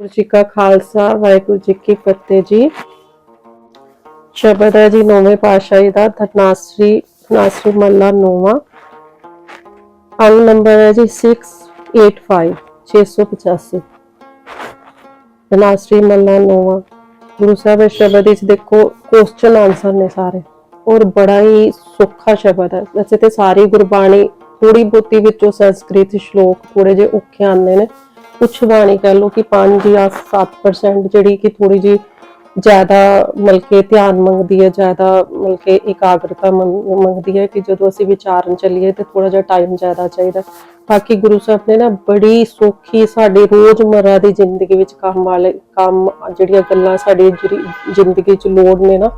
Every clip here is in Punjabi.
ਵਾਹਿਗੁਰੂ ਜੀ ਕਾ ਖਾਲਸਾ, ਵਾਹਿਗੁਰੂ ਜੀ ਕੀ ਫਤਿਹ ਜੀ। ਸ਼ਬਦ ਹੈ ਜੀ ਨੌਵੇਂ ਪਾਤਸ਼ਾਹੀ ਦਾ ਧਨਾਸਰੀ ਧਨਾਸਰੀ ਮੱਲਾ ਨੌਵਾਂ। ਅੰਗ ਨੰਬਰ ਹੈ ਜੀ 685 685 ਧਨਾਸਰੀ ਮੱਲਾ ਨੌਵਾਂ। ਗੁਰੂ ਸਾਹਿਬ ਦੇ ਸ਼ਬਦ ਵਿੱਚ ਦੇਖੋ ਕੁਐਸਚਨ ਆਨਸਰ ਨੇ ਸਾਰੇ। ਔਰ ਬੜਾ ਹੀ ਸੌਖਾ ਸ਼ਬਦ ਹੈ। ਵੈਸੇ ਤੇ ਸਾਰੀ ਗੁਰਬਾਣੀ ਥੋੜੀ ਬਹੁਤੀ ਵਿੱਚੋਂ ਸੰਸਕ੍ਰਿਤ ਸ਼ਲੋਕ ਥੋੜੇ ਜਿਹੇ ਔਖੇ ਆਉਂਦੇ ਨੇ। ਕੁਛ ਬਾਣੀ ਕਹਿ ਲਓ ਕਿ 5 ਜਾਂ 7% ਜਿਹੜੀ ਕਿ ਥੋੜੀ ਜੀ ਜ਼ਿਆਦਾ ਮਲਕੇ ਧਿਆਨ ਮੰਗਦੀ ਹੈ, ਜ਼ਿਆਦਾ ਮਲਕੇ ਇਕਾਗਰਤਾ ਮੰਗਦੀ ਹੈ ਕਿ ਜਦੋਂ ਅਸੀਂ ਵਿਚਾਰਨ ਚੱਲੀਏ ਤੇ ਥੋੜਾ ਜਿਹਾ ਟਾਈਮ ਜ਼ਿਆਦਾ ਚਾਹੀਦਾ। ਬਾਕੀ ਗੁਰੂ ਸਾਹਿਬ ਨੇ ਨਾ ਬੜੀ ਸੌਖੀ ਸਾਡੇ ਰੋਜ਼ਮਰਰਾ ਦੀ ਜ਼ਿੰਦਗੀ ਵਿੱਚ ਕੰਮ ਵਾਲੇ, ਕੰਮ ਜਿਹੜੀਆਂ ਗੱਲਾਂ ਸਾਡੀ ਜ਼ਿੰਦਗੀ 'ਚ ਲੋੜ ਨੇ ਨਾ,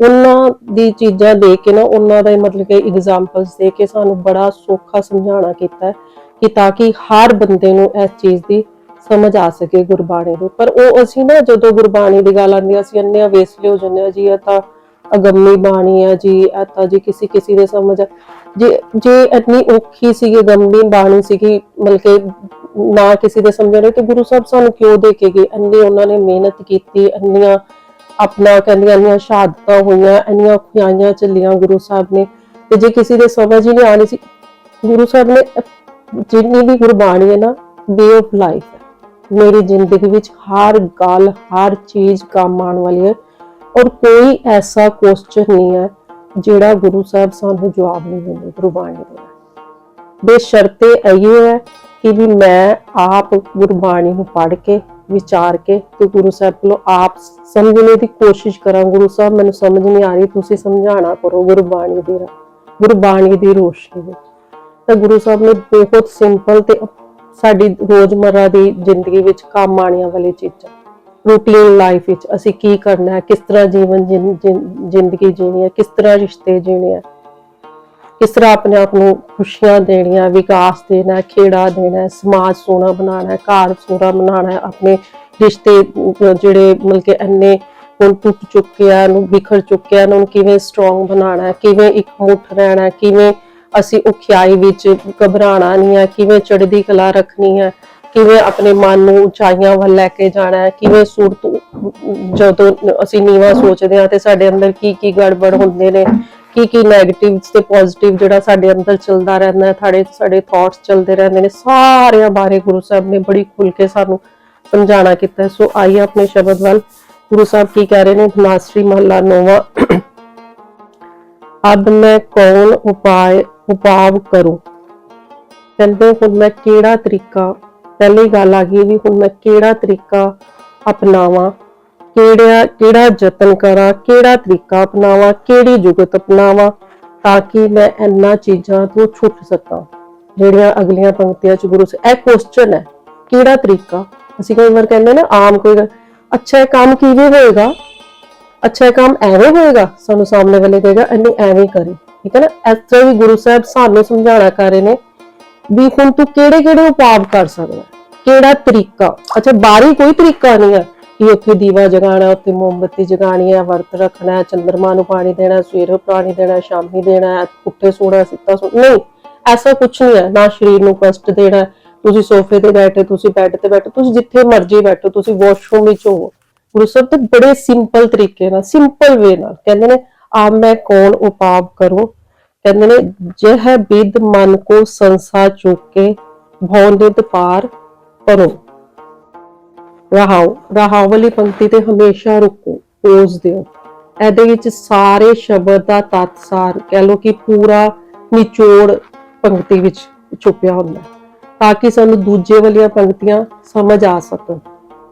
ਉਹਨਾਂ ਦੀ ਚੀਜ਼ਾਂ ਦੇ ਕੇ ਨਾ, ਉਹਨਾਂ ਦਾ ਮਤਲਬ ਕਿ ਐਗਜ਼ਾਮਪਲਸ ਦੇ ਕੇ ਸਾਨੂੰ ਬੜਾ ਸੌਖਾ ਸਮਝਾਉਣਾ ਕੀਤਾ ਹੈ। ਕਿ ਤਾਂ ਕਿ ਹਰ ਬੰਦੇ ਨੂੰ ਇਸ ਚੀਜ਼ ਦੀ ਸਮਝ ਆ ਸਕੇ ਗੁਰਬਾਣੀ ਦੀ ਪਰ ਉਹ ਅਸੀਂ ਨਾ ਜਦੋਂ ਗੁਰਬਾਣੀ ਦੀ ਗੱਲ ਆਉਂਦੀ ਅਸੀਂ ਅੰਨੇ ਵੇਸਲੇ ਹੋ ਜਾਂਦੇ ਆ, ਜੀ, ਇਹ ਤਾਂ ਅਗੰਮੀ ਬਾਣੀ ਹੈ ਜੀ, ਇਹ ਤਾਂ ਜੀ ਕਿਸੇ ਕਿਸੇ ਦੇ ਸਮਝ ਜੇ ਜੇ ਇੰਨੀ ਔਖੀ ਸੀ ਅਗੰਮੀ ਬਾਣੀ ਸੀਗੀ, ਮਤਲਬ ਨਾ ਕਿਸੇ ਦੇ ਸਮਝਣੇ ਤੇ ਗੁਰੂ ਸਾਹਿਬ ਸਾਨੂੰ ਕਿਉਂ ਦੇ ਕੇ ਗਏ? ਇੰਨੀ ਉਹਨਾਂ ਨੇ ਮਿਹਨਤ ਕੀਤੀ, ਇੰਨੀਆਂ ਆਪਣਾ ਕਹਿੰਦੀਆਂ, ਇੰਨੀਆਂ ਸ਼ਹਾਦਤਾਂ ਹੋਈਆਂ, ਇੰਨੀਆਂ ਖੁਆਈਆਂ ਚੱਲੀਆਂ ਗੁਰੂ ਸਾਹਿਬ ਨੇ। ਤੇ ਜੇ ਕਿਸੇ ਦੇ ਸਮਝ ਹੀ ਨਹੀਂ ਆਣੀ ਸੀ, ਗੁਰੂ ਸਾਹਿਬ ਨੇ ਜਿੰਨੀ ਵੀ ਗੁਰਬਾਣੀ ਹੈ ਨਾ ਵੇ ਆਫ ਲਾਈਫ ਹੈ। ਮੇਰੀ ਜ਼ਿੰਦਗੀ ਵਿੱਚ ਹਰ ਗੱਲ, ਹਰ ਚੀਜ਼ ਕੰਮ ਆਉਣ ਵਾਲੀ ਹੈ ਔਰ ਕੋਈ ਐਸਾ ਕੁਐਸਚਨ ਨਹੀਂ ਹੈ ਜਿਹੜਾ ਗੁਰੂ ਸਾਹਿਬ ਸਾਨੂੰ ਜਵਾਬ ਨਹੀਂ ਦਿੰਦੇ ਗੁਰਬਾਣੀ ਦਾ ਬੇਸ਼ਰਤੇ ਇਹੋ ਹੈ ਕਿ ਵੀ ਮੈਂ ਆਪ ਗੁਰਬਾਣੀ ਨੂੰ ਪੜ੍ਹ ਕੇ, ਵਿਚਾਰ ਕੇ ਤੇ ਗੁਰੂ ਸਾਹਿਬ ਕੋਲੋਂ ਆਪ ਸਮਝਣੇ ਦੀ ਕੋਸ਼ਿਸ਼ ਕਰਾਂ। ਗੁਰੂ ਸਾਹਿਬ, ਮੈਨੂੰ ਸਮਝ ਨਹੀਂ ਆ ਰਹੀ, ਤੁਸੀਂ ਸਮਝਾਣਾ ਕਰੋ ਗੁਰਬਾਣੀ ਦੀ ਗੁਰਬਾਣੀ ਦੀ ਰੋਸ਼ਨੀ ਵਿੱਚ। ਤਾਂ ਗੁਰੂ ਸਾਹਿਬ ਨੇ ਬਹੁਤ ਸਿੰਪਲ ਤੇ ਸਾਡੀ ਰੋਜ਼ਮਰਰਾ ਦੀ ਜ਼ਿੰਦਗੀ ਵਿੱਚ ਕੰਮ ਆਉਣੀਆਂ ਵਾਲੀ ਚੀਜ਼ਾਂ। ਰੂਟੀਨ ਲਾਈਫ ਵਿੱਚ ਅਸੀਂ ਕੀ ਕਰਨਾ ਹੈ, ਕਿਸ ਤਰ੍ਹਾਂ ਜੀਵਨ ਜ਼ਿੰਦਗੀ ਜੀਣੀ ਹੈ, ਕਿਸ ਤਰ੍ਹਾਂ ਰਿਸ਼ਤੇ ਜੀਣੇ ਹੈ। ਕਿਸ ਤਰ੍ਹਾਂ ਆਪਣੇ ਆਪ ਨੂੰ ਖੁਸ਼ੀਆਂ ਦੇਣੀਆਂ ਵਿਕਾਸ ਦੇਣਾ ਖੇੜਾ ਦੇਣਾ ਸਮਾਜ ਸੋਹਣਾ ਬਣਾਉਣਾ ਘਰ ਸੋਹਣਾ ਬਣਾਉਣਾ ਆਪਣੇ ਰਿਸ਼ਤੇ ਜਿਹੜੇ ਮਿਲ ਕੇ ਇੰਨੇ ਹੁਣ ਟੁੱਟ ਚੁੱਕੇ ਆ ਨੂੰ ਵਿਖਰ ਚੁੱਕੇ ਆ ਨੂੰ ਕਿਵੇਂ ਸਟਰੋਂਗ ਬਣਾਉਣਾ ਕਿਵੇਂ ਇੱਕ ਮੁੱਠ ਰਹਿਣਾ ਕਿਵੇਂ ਅਸੀਂ ਔਖਿਆਈ ਵਿੱਚ ਘਬਰਾਣਾ ਨਹੀਂ ਹੈ, ਕਿਵੇਂ ਚੜ੍ਹਦੀ ਕਲਾ ਰੱਖਣੀ ਹੈ, ਕਿਵੇਂ ਆਪਣੇ ਮਨ ਨੂੰ ਉਚਾਈਆਂ ਵੱਲ ਲੈ ਕੇ ਜਾਣਾ ਹੈ, ਕਿਵੇਂ ਸੂਰਤ ਜਦੋਂ ਅਸੀਂ ਨੀਵਾ ਸੋਚਦੇ ਹਾਂ ਤੇ ਸਾਡੇ ਅੰਦਰ ਕੀ ਕੀ ਗੜਬੜ ਹੁੰਦੇ ਨੇ, ਕੀ ਕੀ 네ਗੇਟਿਵ ਤੇ ਪੋਜ਼ਿਟਿਵ ਜਿਹੜਾ ਸਾਡੇ ਅੰਦਰ ਚੱਲਦਾ ਰਹਿੰਦਾ ਹੈ, ਸਾਡੇ ਸਾਡੇ ਥਾਟਸ ਚੱਲਦੇ ਰਹਿੰਦੇ ਨੇ, ਸਾਰਿਆਂ ਬਾਰੇ ਗੁਰੂ ਸਾਹਿਬ ਨੇ ਬੜੀ ਖੁੱਲ ਕੇ ਸਾਨੂੰ ਸਮਝਾਣਾ ਕੀਤਾ ਸੋ ਆਈਏ ਆਪਣੇ ਸ਼ਬਦ ਵੱਲ। ਗੁਰੂ ਸਾਹਿਬ ਕੀ ਕਹਿ ਰਹੇ ਨੇ? ਨਾਸਰੀ ਮਹੱਲਾ ਨੋਵਾ ਅਬ ਮੈਂ ਕੌਣ ਉਪਾਏ ਉਪਾਵ ਕਰੂੰ? ਕਹਿੰਦੇ ਹੁਣ ਮੈਂ ਕਿਹੜਾ ਤਰੀਕਾ ਪਹਿਲੀ ਗੱਲ ਆ ਗਈ ਵੀ ਹੁਣ ਮੈਂ ਕਿਹੜਾ ਤਰੀਕਾ ਅਪਣਾਵਾਂ? ਕਿਹੜਾ ਕਿਹੜਾ ਯਤਨ ਕਰਾਂ ਕਿਹੜਾ ਤਰੀਕਾ ਅਪਣਾਵਾਂ ਕਿਹੜੀ ਜੁਗਤ ਅਪਣਾਵਾਂ ਤਾਂ ਕਿ ਮੈਂ ਇਹਨਾਂ ਚੀਜ਼ਾਂ ਤੋਂ ਛੁੱਟ ਸਕਾਂ? ਜਿਹੜੀਆਂ ਅਗਲੀਆਂ ਪੰਕਤੀਆਂ ਚ ਗੁਰੂ ਇਹ ਕੁਐਸਚਨ ਹੈ ਕਿਹੜਾ ਤਰੀਕਾ? ਅਸੀਂ ਕਈ ਵਾਰ ਕਹਿੰਦੇ ਨਾ ਆਮ ਕੋਈ ਗੱਲ, ਅੱਛਾ ਇਹ ਕੰਮ ਕਿਵੇਂ ਹੋਏਗਾ? ਅੱਛਾ ਇਹ ਕੰਮ ਐਵੇਂ ਹੋਏਗਾ ਸਾਨੂੰ ਸਾਹਮਣੇ ਵਾਲੇ ਕਹੇਗਾ ਇਹਨੂੰ ਐਵੇਂ ਕਰੀ। ਠੀਕ ਹੈ ਨਾ? ਇਸ ਤਰ੍ਹਾਂ ਵੀ ਗੁਰੂ ਸਾਹਿਬ ਸਾਨੂੰ ਸਮਝਾਉਣਾ ਕਰ ਰਹੇ ਨੇ ਵੀ ਹੁਣ ਤੂੰ ਕਿਹੜੇ ਕਿਹੜੇ ਉਪਾਅ ਕਰ ਸਕਦਾ? ਕਿਹੜਾ ਤਰੀਕਾ? ਅੱਛਾ ਬਾਰੀ ਕੋਈ ਤਰੀਕਾ ਨਹੀਂ ਹੈ ਕਿ ਉੱਥੇ ਦੀਵਾ ਜਗਾਣਾ ਉੱਥੇ ਮੋਮਬੱਤੀ ਜਗਾਣੀ ਹੈ ਵਰਤ ਰੱਖਣਾ ਹੈ ਚੰਦਰਮਾ ਨੂੰ ਪਾਣੀ ਦੇਣਾ ਸਵੇਰੇ ਪਾਣੀ ਦੇਣਾ ਸ਼ਾਮੀ ਦੇਣਾ ਹੈ, ਪੁੱਠੇ ਸੋਣਾ ਸਿੱਧਾ ਸੋਣਾ ਨਹੀਂ ਐਸਾ ਕੁਝ ਨਹੀਂ ਹੈ ਨਾ ਸਰੀਰ ਨੂੰ ਕਸ਼ਟ ਦੇਣਾ ਤੁਸੀਂ ਸੋਫੇ ਤੇ ਬੈਠੇ ਤੁਸੀਂ ਬੈੱਡ ਤੇ ਬੈਠੋ ਤੁਸੀਂ ਜਿੱਥੇ ਮਰਜ਼ੀ ਬੈਠੋ ਤੁਸੀਂ ਵਾਸ਼ਰੂਮ ਵਿੱਚ ਹੋਵੋ। ਗੁਰੂ ਸਾਹਿਬ ਤੇ ਬੜੇ ਸਿੰਪਲ ਤਰੀਕੇ ਨਾਲ ਸਿੰਪਲ ਵੇ ਨਾਲ ਕਹਿੰਦੇ ਨੇ, ਆ ਮੈਂ ਕੌਣ ਉਪਾਵ ਕਰੋ? ਕਹਿੰਦੇ ਨੇ ਜਹ ਬਿਦ ਮਨ ਕੋ ਸੰਸਾ ਚੁਕੇ ਭੌਨਿਤ ਪਾਰ ਕਰੋ ਰਹਾਉ ਰਹਾਉ ਵਾਲੀ ਪੰਕਤੀ ਤੇ ਹਮੇਸ਼ਾ ਰੁਕੋ ਪੋਜ਼ ਦਿਓ। ਇਹਦੇ ਵਿੱਚ ਸਾਰੇ ਸ਼ਬਦ ਦਾ ਤਤਸਾਰ, ਕਹਿ ਲੋ ਕਿ ਪੂਰਾ ਨਿਚੋੜ ਪੰਕਤੀ ਵਿੱਚ ਛੁਪਿਆ ਹੁੰਦਾ ਤਾਂ ਕਿ ਸਾਨੂੰ ਦੂਜੇ ਵਾਲੀਆਂ ਪੰਕਤੀਆਂ ਸਮਝ ਆ ਸਕਣ।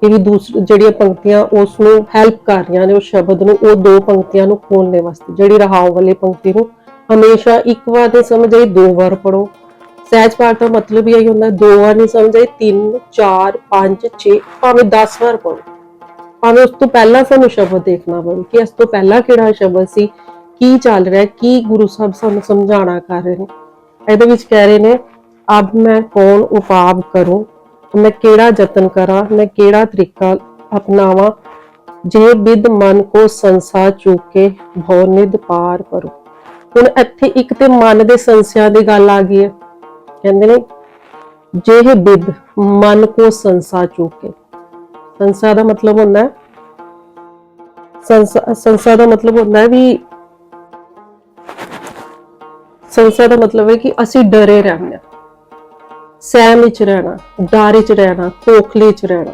ਇਹ ਵੀ ਦੂਸਰੀ ਜਿਹੜੀਆਂ ਪੰਕਤੀਆਂ ਉਸ ਨੂੰ ਹੈਲਪ ਕਰ ਰਹੀਆਂ ਨੇ, ਉਸ ਸ਼ਬਦ ਨੂੰ, ਉਹ ਦੋ ਪੰਕਤੀਆਂ ਨੂੰ ਖੋਲਣੇ ਵਾਸਤੇ, ਜਿਹੜੀ ਰਹਾਉ ਵਾਲੀ ਪੰਕਤੀ ਨੂੰ ਹਮੇਸ਼ਾ ਇੱਕ ਵਾਰ ਨਹੀਂ ਸਮਝ ਆਈ, ਦੋ ਵਾਰ ਪੜੋ ਸਹਿਜ ਪਾਠ ਦਾ ਮਤਲਬ ਹੀ ਹੁੰਦਾ, ਦੋ ਵਾਰ ਨਹੀਂ ਸਮਝ ਆਈ, ਤਿੰਨ, ਚਾਰ, ਪੰਜ 6 ਭਾਵੇਂ 10 ਵਾਰ ਪੜੋ ਭਾਵੇਂ ਉਸ ਤੋਂ ਪਹਿਲਾਂ ਸਾਨੂੰ ਸ਼ਬਦ ਦੇਖਣਾ ਪਵੇ ਕਿ ਇਸ ਤੋਂ ਪਹਿਲਾਂ ਕਿਹੜਾ ਸ਼ਬਦ ਸੀ, ਕੀ ਚੱਲ ਰਿਹਾ, ਕੀ ਗੁਰੂ ਸਾਹਿਬ ਸਾਨੂੰ ਸਮਝਾਣਾ ਕਰ ਰਹੇ ਨੇ। ਇਹਦੇ ਵਿੱਚ ਕਹਿ ਰਹੇ ਨੇ, ਅਬ ਮੈਂ ਕੌਣ ਉਪਾਵ ਕਰੂੰ? ਮੈਂ ਕਿਹੜਾ ਯਤਨ ਕਰਾਂ, ਮੈਂ ਕਿਹੜਾ ਤਰੀਕਾ ਅਪਣਾਵਾਂ? ਜੇ ਬਿਦ ਮਨ ਕੋ ਸੰਸਾ ਚੁਕੇ, ਭਉ ਨਿਦ ਪਾਰ ਕਰੋ ਹੁਣ ਇੱਥੇ ਇੱਕ ਤੇ ਮਨ ਦੇ ਸੰਸਿਆ ਦੀ ਗੱਲ ਆ ਗਈ ਹੈ। ਕਹਿੰਦੇ ਨੇ, ਜੇ ਬਿਦ ਮਨ ਕੋ ਸੰਸਾ ਚੁਕੇ। ਸੰਸਾ ਦਾ ਮਤਲਬ ਹੁੰਦਾ ਹੈ ਸੰਸਾ ਦਾ ਮਤਲਬ ਹੁੰਦਾ ਹੈ ਵੀ ਸੰਸਾ ਦਾ ਮਤਲਬ ਹੈ ਕਿ ਅਸੀਂ ਡਰੇ ਰਹਿੰਦੇ ਹਾਂ। ਸਹਿਮ ਵਿੱਚ ਰਹਿਣਾ, ਡਰ ਵਿੱਚ ਰਹਿਣਾ, ਖੋਖਲੇ ਚ ਰਹਿਣਾ।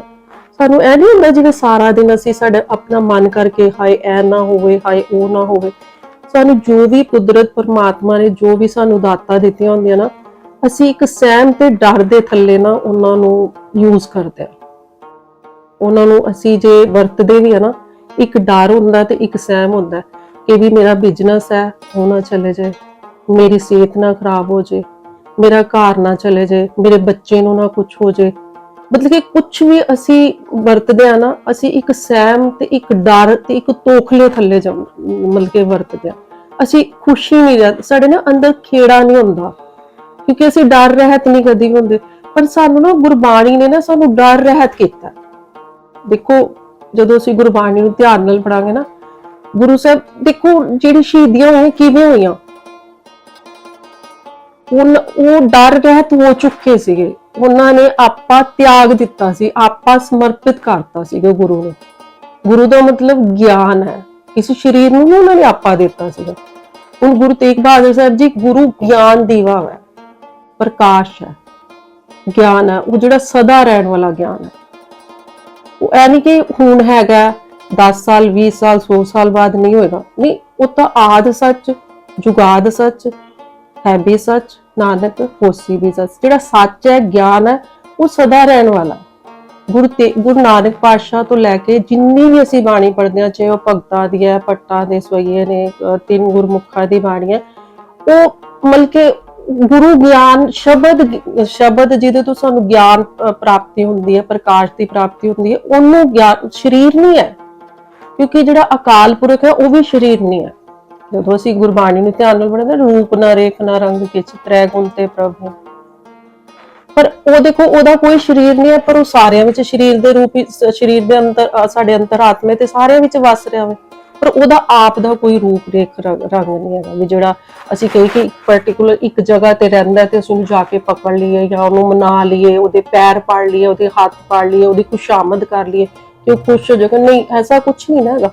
ਸਾਨੂੰ ਇਹ ਨਹੀਂ ਹੁੰਦਾ ਜਿਵੇਂ ਸਾਰਾ ਦਿਨ ਅਸੀਂ ਸਾਡਾ ਆਪਣਾ ਮਨ ਕਰਕੇ ਹਾਏ ਐ ਨਾ ਹੋਵੇ, ਹਾਏ, ਉਹ ਨਾ ਹੋਵੇ। ਸਾਨੂੰ ਜੋ ਵੀ ਕੁਦਰਤ ਪਰਮਾਤਮਾ ਨੇ ਜੋ ਵੀ ਸਾਨੂੰ ਦਾਤਾਂ ਦਿੱਤੀਆਂ ਹੁੰਦੀਆਂ ਨਾ, ਅਸੀਂ ਇੱਕ ਸਹਿਮ ਤੇ ਡਰ ਦੇ ਥੱਲੇ ਨਾ ਉਹਨਾਂ ਨੂੰ ਯੂਜ਼ ਕਰਦੇ ਆ ਉਹਨਾਂ ਨੂੰ ਅਸੀਂ ਜੇ ਵਰਤਦੇ ਵੀ ਆ ਨਾ, ਇੱਕ ਡਰ ਹੁੰਦਾ ਤੇ ਇੱਕ ਸਹਿਮ ਹੁੰਦਾ, ਕਿ ਵੀ ਮੇਰਾ ਬਿਜ਼ਨਸ ਹੈ, ਉਹ ਨਾ ਚਲੇ ਜਾਏ, ਮੇਰੀ ਸਿਹਤ ਨਾ ਖਰਾਬ ਹੋ ਜਾਏ। ਮੇਰਾ ਘਰ ਨਾ ਚਲੇ ਜੇ, ਮੇਰੇ ਬੱਚੇ ਨੂੰ ਨਾ ਕੁਝ ਹੋ ਜਾਏ ਮਤਲਬ ਕਿ ਕੁਝ ਵੀ ਅਸੀਂ ਵਰਤਦੇ ਆ ਨਾ, ਅਸੀਂ ਇੱਕ ਸਹਿਮ ਤੇ ਇੱਕ ਡਰ ਤੇ ਇੱਕ ਤੋਖਲੇ ਥੱਲੇ ਜਮ, ਮਤਲਬ ਕਿ ਵਰਤਦੇ ਆ। ਅਸੀਂ ਖੁਸ਼ੀ ਨਹੀਂ ਰਹਿ, ਸਾਡੇ ਨਾ ਅੰਦਰ ਖੇੜਾ ਨਹੀਂ ਹੁੰਦਾ। ਕਿਉਂਕਿ ਅਸੀਂ ਡਰ ਰਹਿਤ ਨਹੀਂ ਕਦੀ ਹੁੰਦੇ। ਪਰ ਸਾਨੂੰ ਨਾ ਗੁਰਬਾਣੀ ਨੇ ਨਾ ਸਾਨੂੰ ਡਰ ਰਹਿਤ ਕੀਤਾ। ਦੇਖੋ, ਜਦੋਂ ਅਸੀਂ ਗੁਰਬਾਣੀ ਨੂੰ ਧਿਆਨ ਨਾਲ ਪੜਾਂਗੇ ਨਾ, ਗੁਰੂ ਸਾਹਿਬ, ਦੇਖੋ, ਜਿਹੜੀ ਸ਼ਹੀਦੀਆਂ ਹੋਈਆਂ ਕਿਵੇਂ ਹੋਈਆਂ? ਹੁਣ ਉਹ ਡਰ ਰਹਿਤ ਹੋ ਚੁੱਕੇ ਸੀਗੇ। ਉਹਨਾਂ ਨੇ ਆਪਾ ਤਿਆਗ ਦਿੱਤਾ ਸੀ, ਆਪਾ ਸਮਰਪਿਤ ਕਰਤਾ ਸੀਗਾ ਗੁਰੂ ਨੂੰ। ਗੁਰੂ ਦਾ ਮਤਲਬ ਗਿਆਨ ਹੈ। ਇਸ ਸਰੀਰ ਨੂੰ ਨੀ ਉਹਨਾਂ ਨੇ ਆਪਾ ਦਿੱਤਾ ਸੀਗਾ। ਹੁਣ ਗੁਰੂ ਤੇਗ ਬਹਾਦਰ ਸਾਹਿਬ ਜੀ, ਗੁਰੂ ਗਿਆਨ ਦੀਵਾ ਹੈ, ਪ੍ਰਕਾਸ਼ ਹੈ, ਗਿਆਨ ਹੈ, ਉਹ ਜਿਹੜਾ ਸਦਾ ਰਹਿਣ ਵਾਲਾ ਗਿਆਨ ਹੈ। ਉਹ ਐ ਨਹੀਂ ਕਿ ਹੁਣ ਹੈਗਾ 10 ਸਾਲ 20 ਸਾਲ 100 ਸਾਲ ਬਾਅਦ ਨਹੀਂ ਹੋਏਗਾ। ਨਹੀਂ, ਉਹ ਤਾਂ ਆਦ ਸੱਚ, ਜੁਗਾਦ ਸੱਚ ਹੈ ਵੀ ਸੱਚ, ਨਾਨਕ ਹੋਸੀ ਵੀ ਸੱਚ। ਜਿਹੜਾ ਸੱਚ ਹੈ, ਗਿਆਨ ਹੈ, ਉਹ ਸਦਾ ਰਹਿਣ ਵਾਲਾ ਗੁਰੂ ਤੇ, ਗੁਰੂ ਨਾਨਕ ਪਾਤਸ਼ਾਹ ਤੋਂ ਲੈ ਕੇ ਜਿੰਨੀ ਵੀ ਅਸੀਂ ਬਾਣੀ ਪੜ੍ਹਦੇ ਹਾਂ, ਚਾਹੇ ਉਹ ਭਗਤਾਂ ਦੀ ਹੈ ਪੱਟਾਂ ਦੇ ਸਵਈਏ ਨੇ ਤਿੰਨ ਗੁਰਮੁਖਾਂ ਦੀ ਬਾਣੀ ਹੈ, ਉਹ ਮਤਲਬ ਕਿ ਗੁਰੂ ਗਿਆਨ ਸ਼ਬਦ ਸ਼ਬਦ ਜਿਹਦੇ ਤੋਂ ਸਾਨੂੰ ਗਿਆਨ ਪ੍ਰਾਪਤੀ ਹੁੰਦੀ ਹੈ, ਪ੍ਰਕਾਸ਼ ਦੀ ਪ੍ਰਾਪਤੀ ਹੁੰਦੀ ਹੈ, ਉਹਨੂੰ ਗਿਆਨ, ਸਰੀਰ ਨਹੀਂ ਹੈ। ਕਿਉਂਕਿ ਜਿਹੜਾ ਅਕਾਲ ਪੁਰਖ ਹੈ, ਉਹ ਵੀ ਸਰੀਰ ਨਹੀਂ ਹੈ। ਜਦੋਂ ਅਸੀਂ ਗੁਰਬਾਣੀ ਨੂੰ ਧਿਆਨ ਨਾਲ ਪੜ੍ਹਦੇ ਰੂਪ ਨਾ ਰੇਖ ਨਾ ਰੰਗ ਕਿਛ ਤ੍ਰੈ ਗੁਣ ਤੇ ਪ੍ਰਭੂ। ਪਰ ਉਹ ਦੇਖੋ, ਉਹਦਾ ਕੋਈ ਸਰੀਰ ਨਹੀਂ ਹੈ, ਪਰ ਉਹ ਸਾਰਿਆਂ ਵਿੱਚ ਸਰੀਰ ਦੇ ਰੂਪ ਸਰੀਰ ਦੇ ਅੰਦਰ ਸਾਡੇ ਅੰਤਰਾਤਮੇ ਤੇ ਸਾਰਿਆਂ ਵਿੱਚ ਵਸ ਰਿਹਾ ਹੋਵੇ ਪਰ ਉਹਦਾ ਆਪ ਦਾ ਕੋਈ ਰੂਪ ਰੇਖ ਰੰਗ ਨਹੀਂ ਹੈਗਾ ਵੀ ਜਿਹੜਾ ਅਸੀਂ ਕਹੀ ਕਿ ਪਾਰਟਿਕੂਲਰ ਇੱਕ ਜਗ੍ਹਾ ਤੇ ਰਹਿੰਦਾ ਤੇ ਅਸੀਂ ਉਹਨੂੰ ਜਾ ਕੇ ਪਕੜ ਲਈਏ ਜਾਂ ਉਹਨੂੰ ਮਨਾ ਲਈਏ, ਉਹਦੇ ਪੈਰ ਪੜ ਲਈਏ, ਉਹਦੇ ਹੱਥ ਪੜ ਲਈਏ, ਉਹਦੀ ਖੁਸ਼ਾਮਦ ਕਰ ਲਈਏ ਕਿ ਉਹ ਖੁਸ਼ ਹੋ ਜਾਏਗਾ। ਨਹੀਂ, ਐਸਾ ਕੁਝ ਨਹੀਂ ਨਾ ਹੈਗਾ।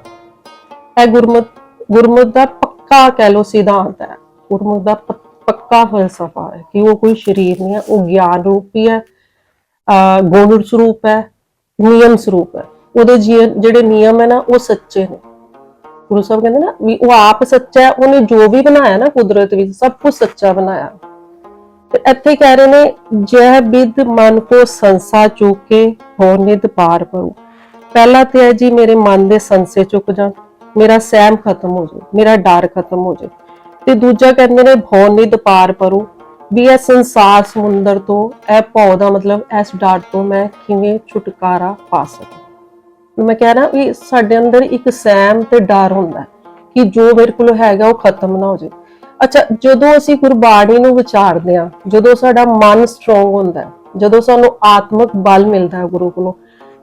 ਇਹ ਗੁਰਮਤ ਗੁਰਮਤ ਦਾ ਪੱਕਾ ਕਹਿ ਲੋ ਸਿਧਾਂਤ ਹੈ। ਗੁਰਮਤ ਦਾ ਪੱਕਾ ਫਲਸਫਾ ਹੈ ਕਿ ਉਹ ਕੋਈ ਸਰੀਰ ਨਹੀਂ ਹੈ, ਉਹ ਗਿਆਨ ਰੂਪੀ ਹੈ ਗੁਣ ਸਰੂਪ ਹੈ, ਨਿਯਮ ਸਰੂਪ ਹੈ। ਉਹਦੇ ਜਿਹੜੇ ਨਿਯਮ ਹੈ ਨਾ, ਉਹ ਸੱਚੇ ਨੇ। ਗੁਰੂ ਸਾਹਿਬ ਕਹਿੰਦੇ ਨਾ ਵੀ ਉਹ ਆਪ ਸੱਚਾ ਹੈ, ਉਹਨੇ ਜੋ ਵੀ ਬਣਾਇਆ ਨਾ ਕੁਦਰਤ ਵਿੱਚ, ਸਭ ਕੁਝ ਸੱਚਾ ਬਣਾਇਆ। ਤੇ ਇੱਥੇ ਕਹਿ ਰਹੇ ਨੇ, ਜੈ ਬਿਦ ਮਨ ਕੋ ਸੰਸਾ ਚੁਕੇ ਹੋ ਨਿਦ ਪਾਰ ਪਰੂ ਪਹਿਲਾ ਤੇ ਹੈ ਜੀ, ਮੇਰੇ ਮਨ ਦੇ ਸੰਸੇ ਚੁੱਕ ਜਾਣ। ਮੇਰਾ ਸਹਿਮ ਖਤਮ ਹੋ ਜਾਏ ਮੇਰਾ ਡਰ ਖਤਮ ਹੋ ਜਾਏ ਤੇ ਦੂਜਾ ਕਹਿੰਦੇ ਨੇ ਭਉ ਨਿਦ ਪਾਰ ਪਰੂ। ਵੀ ਇਹ ਸੰਸਾਰ ਸਮੁੰਦਰ ਤੋਂ, ਇਹ ਭਉ ਦਾ ਮਤਲਬ ਇਸ ਡਰ ਤੋਂ ਮੈਂ ਕਿਵੇਂ ਛੁਟਕਾਰਾ ਪਾ ਸਕਾਂ? ਮੈਂ ਕਹਿ ਰਿਹਾ ਵੀ ਸਾਡੇ ਅੰਦਰ ਇੱਕ ਸਹਿਮ ਤੇ ਡਰ ਹੁੰਦਾ ਕਿ ਜੋ ਮੇਰੇ ਕੋਲ ਹੈਗਾ ਉਹ ਖਤਮ ਨਾ ਹੋ ਜਾਏ ਅੱਛਾ, ਜਦੋਂ ਅਸੀਂ ਗੁਰਬਾਣੀ ਨੂੰ ਵਿਚਾਰਦੇ ਹਾਂ, ਜਦੋਂ ਸਾਡਾ ਮਨ ਸਟਰੋਂਗ ਹੁੰਦਾ ਜਦੋਂ ਸਾਨੂੰ ਆਤਮਿਕ ਬਲ ਮਿਲਦਾ ਹੈ ਗੁਰੂ ਕੋਲੋਂ,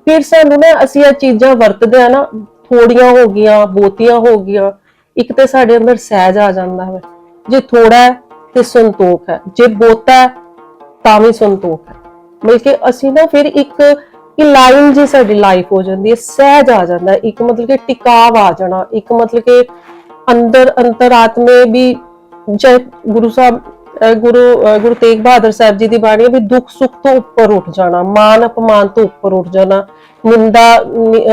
ਫਿਰ ਸਾਨੂੰ ਨਾ ਅਸੀਂ ਇਹ ਚੀਜ਼ਾਂ ਵਰਤਦੇ ਆ ਨਾ ਥੋੜੀਆਂ ਹੋ ਗਈਆਂ ਬਹੁਤੀਆਂ ਹੋ ਗਈਆਂ, ਇੱਕ ਤੇ ਸਾਡੇ ਅੰਦਰ ਸਹਿਜ ਆ ਜਾਂਦਾ ਹੈ। ਜੇ ਥੋੜਾ ਹੈ ਤੇ ਸੰਤੋਖ ਹੈ, ਜੇ ਬਹੁਤਾ ਹੈ ਤਾਂ ਵੀ ਸੰਤੋਖ ਹੈ। ਮਤਲਬ ਕਿ ਅਸੀਂ ਨਾ ਫਿਰ ਇੱਕ ਕਿ ਲਾਈਨ ਜੀ ਸਾਡੀ ਲਾਈਫ ਹੋ ਜਾਂਦੀ ਹੈ, ਸਹਿਜ ਆ ਜਾਂਦਾ ਇੱਕ ਮਤਲਬ ਕਿ ਟਿਕਾਵ ਆ ਜਾਣਾ, ਇੱਕ ਮਤਲਬ ਕਿ ਅੰਦਰ ਅੰਤਰਾਤਮੇ ਵੀ, ਜੈ ਗੁਰੂ ਸਾਹਿਬ ਗੁਰੂ ਗੁਰੂ ਤੇਗ ਬਹਾਦਰ ਸਾਹਿਬ ਜੀ ਦੀ ਬਾਣੀ ਹੈ ਵੀ ਦੁੱਖ ਸੁੱਖ ਤੋਂ ਉੱਪਰ ਉੱਠ ਜਾਣਾ, ਮਾਨ ਅਪਮਾਨ ਤੋਂ ਉੱਪਰ ਉੱਠ ਜਾਣਾ, ਨਿੰਦਾ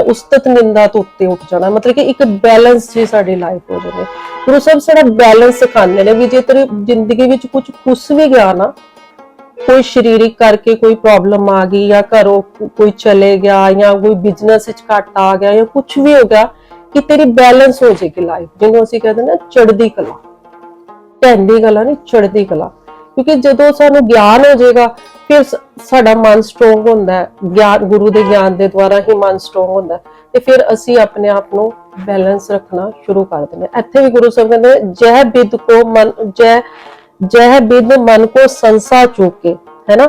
ਉਸਤਤ ਨਿੰਦਾ ਤੋਂ ਉੱਤੇ ਉੱਠ ਜਾਣਾ, ਮਤਲਬ ਕਿ ਇੱਕ ਬੈਲੈਂਸ ਜੀ ਸਾਡੀ ਲਾਈਫ ਹੋ ਜਾਵੇ। ਗੁਰੂ ਸਾਹਿਬ ਸਾਡਾ ਬੈਲੈਂਸ ਸਿਖਾਉਂਦੇ ਨੇ ਵੀ ਜੇ ਤੇਰੀ ਜ਼ਿੰਦਗੀ ਵਿੱਚ ਕੁਝ ਖੁੱਸ ਵੀ ਗਿਆ ਨਾ, ਕੋਈ ਸਰੀਰਿਕ ਕਰਕੇ ਕੋਈ ਪ੍ਰੋਬਲਮ ਆ ਗਈ ਜਾਂ ਘਰੋਂ ਕੋਈ ਚਲੇ ਗਿਆ ਜਾਂ ਕੋਈ ਬਿਜ਼ਨਸ ਵਿੱਚ ਘਾਟਾ ਆ ਗਿਆ ਜਾਂ ਕੁਝ ਵੀ ਹੋ ਗਿਆ, ਕਿ ਤੇਰੀ ਬੈਲੈਂਸ ਹੋ ਜਾਏਗੀ ਲਾਈਫ ਜਿਹਨੂੰ ਅਸੀਂ ਕਹਿੰਦੇ ਨਾ ਚੜ੍ਹਦੀ ਕਲਾ। ਢਹਿੰਦੀ ਕਲਾ ਨਹੀਂ ਚੜ੍ਹਦੀ ਕਲਾ। ਕਿਉਂਕਿ ਜਦੋਂ ਸਾਨੂੰ ਗਿਆਨ ਹੋ ਜਾਏਗਾ ਫਿਰ ਸਾਡਾ ਮਨ ਸਟਰੋਂਗ ਹੁੰਦਾ ਹੈ। ਗਿਆਨ ਗੁਰੂ ਦੇ ਗਿਆਨ ਦੇ ਦੁਆਰਾ ਹੀ ਮਨ ਸਟਰੋਂਗ ਹੁੰਦਾ ਤੇ ਫਿਰ ਅਸੀਂ ਆਪਣੇ ਆਪ ਨੂੰ ਬੈਲੈਂਸ ਰੱਖਣਾ ਸ਼ੁਰੂ ਕਰ ਦਿੰਦੇ ਇੱਥੇ ਵੀ ਗੁਰੂ ਸਾਹਿਬ ਕਹਿੰਦੇ ਨੇ, ਜੈ ਬਿਦ ਕੋ ਮਨ ਜੈ ਜੈ ਬਿਦ ਮਨ ਕੋ ਸੰਸਾ ਚੁਕੇ ਹੈ